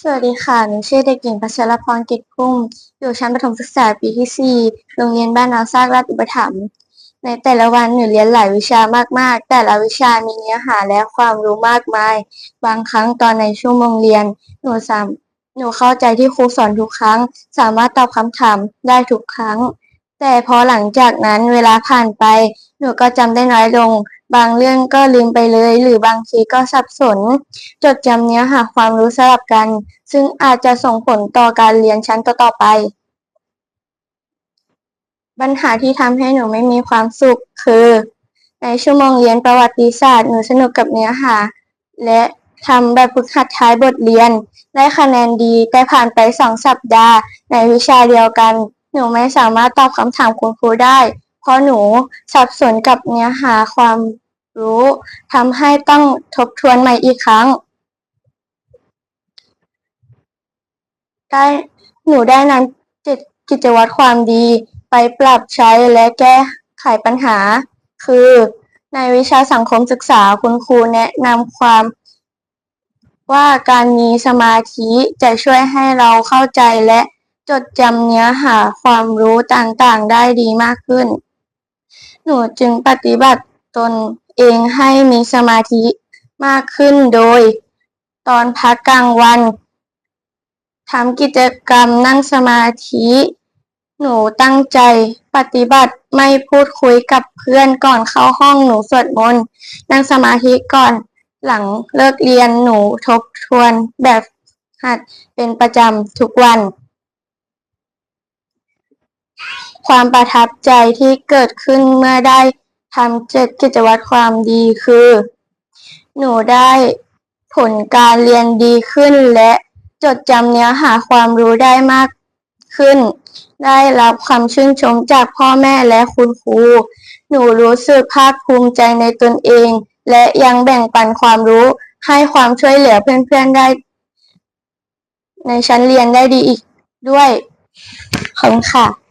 สวัสดีค่ะ หนูชื่อเด็กหญิงพัชรพรกิจพุ่ม อยู่ชั้นประถมศึกษาปีที่ 4 โรงเรียนบ้านนาซากราชอุปถัมภ์ ในแต่ละวันหนูเรียนหลายวิชามาก ๆ แต่ละวิชามีเนื้อหาและความรู้มากมาย บางครั้งตอนในชั่วโมงเรียน หนูสามหนูเข้าใจที่ครูสอนทุกครั้ง สามารถตอบคำถามได้ทุกครั้ง แต่พอหลังจากนั้นเวลาผ่านไป หนูก็จำได้น้อยลง บางเรื่องก็ลืมไปเลย หรือบางทีก็สับสน จดจำเนื้อหาความรู้สลับกัน ซึ่งอาจจะส่งผลต่อการเรียนชั้นต่อๆไป ปัญหาที่ทำให้หนูไม่มีความสุขคือ ในชั่วโมงเรียนประวัติศาสตร์หนูสนุกกับเนื้อหา และทำแบบฝึกหัดท้ายบทเรียน ได้คะแนนดีแต่ผ่านไปสองสัปดาห์ในวิชาเดียวกัน หนูไม่สามารถตอบคำถามคุณครูได้ เพราะหนูสับสนกับเนื้อหาความรู้ทำให้ต้องทบทวนใหม่อีกครั้ง ได้หนูได้นำจิตกิจวัตรความดีไปปรับใช้และแก้ไขปัญหา คือในวิชาสังคมศึกษาคุณครูแนะนำความว่าการมีสมาธิจะช่วยให้เราเข้าใจและ จดจำเนื้อหาความรู้ต่างๆได้ดีมากขึ้น หนูจึงปฏิบัติตนเองให้มีสมาธิมากขึ้นโดย ตอนพักกลางวันทำกิจกรรมนั่งสมาธิ หนูตั้งใจปฏิบัติไม่พูดคุยกับเพื่อนก่อนเข้าห้องหนูสวดมนต์นั่งสมาธิก่อนหลังเลิกเรียนหนูทบทวนแบบหัดเป็นประจำทุกวัน ความประทับใจที่เกิดขึ้นเมื่อได้ทำเจ็ดกิจวัตรความดีคือ หนูได้ผลการเรียนดีขึ้นและจดจำเนื้อหาความรู้ได้มากขึ้น ได้รับคำชื่นชมจากพ่อแม่และคุณครู หนูรู้สึกภาคภูมิใจในตนเอง และยังแบ่งปันความรู้ให้ความช่วยเหลือเพื่อนๆได้ ในชั้นเรียนได้ดีอีกด้วยขอบคุณค่ะ